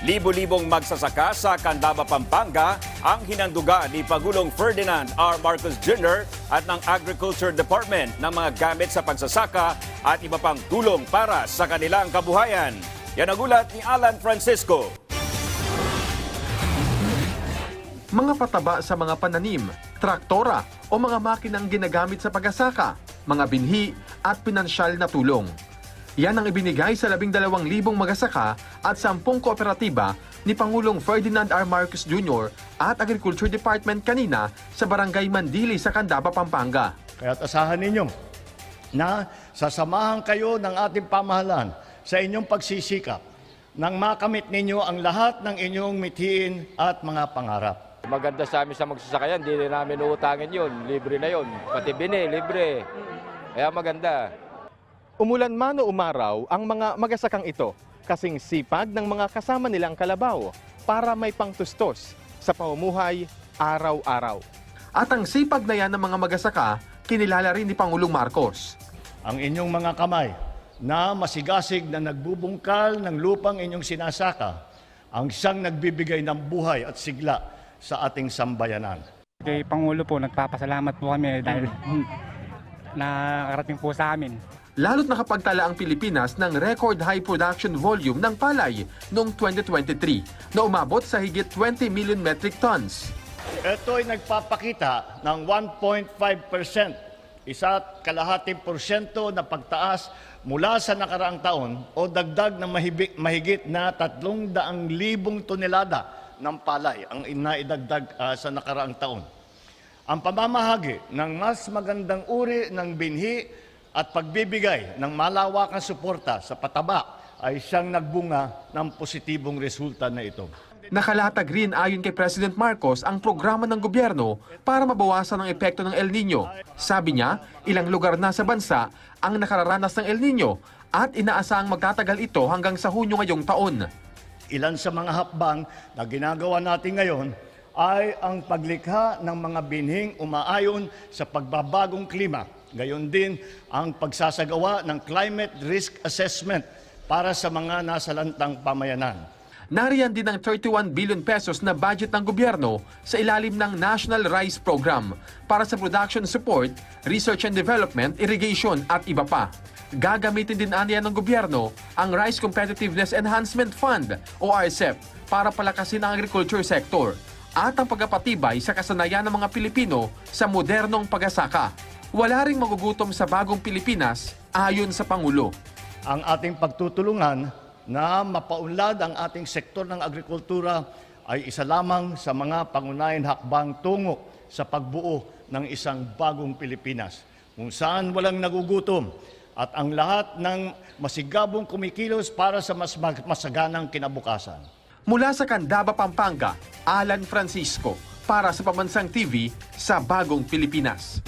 Libo-libong magsasaka sa Candaba, Pampanga ang hinanduga ni Pagulong Ferdinand R. Marcos Jr. at ng Agriculture Department ng mga gamit sa pagsasaka at iba pang tulong para sa kanilang kabuhayan. Yan ang ulat ni Alan Francisco. mga pataba sa mga pananim, traktora o mga makinang ginagamit sa pagasaka, mga binhi at pinansyal na tulong. Yan ang ibinigay sa 12,000 magasaka at 10 kooperatiba ni Pangulong Ferdinand R. Marcos Jr. at Agriculture Department kanina sa Barangay Mandili sa Candaba, Pampanga. Kaya asahan ninyo na sasamahan kayo ng ating pamahalaan sa inyong pagsisikap nang makamit ninyo ang lahat ng inyong mithiin at mga pangarap. Maganda sa amin sa magsasakayan, hindi namin uutangin yun. Libre na yun. Pati bini, libre. Kaya maganda. Umulan man o umaraw ang mga magasakang ito kasing sipag ng mga kasama nilang kalabaw para may pangtustos sa pamumuhay araw-araw. At ang sipag na yan ng mga magasaka, kinilala rin ni Pangulong Marcos. Ang inyong mga kamay na masigasig na nagbubungkal ng lupang inyong sinasaka, ang siyang nagbibigay ng buhay at sigla sa ating sambayanan. Kay Pangulo po, nagpapasalamat po kami dahil nakarating po sa amin. Lalo't nakapagtala ang Pilipinas ng record high production volume ng palay noong 2023 na umabot sa higit 20 million metric tons. Ito ay nagpapakita ng 1.5%, isa't kalahating porsyento na pagtaas mula sa nakaraang taon o dagdag na mahigit, na 300,000 tonelada ng palay ang inaidagdag ah, sa nakaraang taon. Ang pamamahagi ng mas magandang uri ng binhi at pagbibigay ng malawakang suporta sa pataba ay siyang nagbunga ng positibong resulta na ito. Nakalatag rin ayon kay President Marcos ang programa ng gobyerno para mabawasan ang epekto ng El Nino. Sabi niya, ilang lugar na sa bansa ang nakararanas ng El Nino at inaasahang magtatagal ito hanggang sa Hunyo ngayong taon. Ilan sa mga hakbang na ginagawa natin ngayon ay ang paglikha ng mga binhing umaayon sa pagbabagong klima. Gayon din ang pagsasagawa ng climate risk assessment para sa mga nasalantang pamayanan. Nariyan din ang 31 billion pesos na budget ng gobyerno sa ilalim ng National Rice Program para sa production support, research and development, irrigation at iba pa. Gagamitin din aniya ng gobyerno ang Rice Competitiveness Enhancement Fund o RCEP para palakasin ang agriculture sector at ang pagpapatibay sa kasanayan ng mga Pilipino sa modernong pagasaka. Wala ring magugutom sa bagong Pilipinas ayon sa Pangulo. Ang ating pagtutulungan na mapaunlad ang ating sektor ng agrikultura ay isa lamang sa mga pangunahing hakbang tungo sa pagbuo ng isang bagong Pilipinas kung saan walang nagugutom at ang lahat ng masigabong kumikilos para sa mas masaganang kinabukasan. Mula sa Candaba, Pampanga, Alan Francisco para sa Pamansang TV sa Bagong Pilipinas.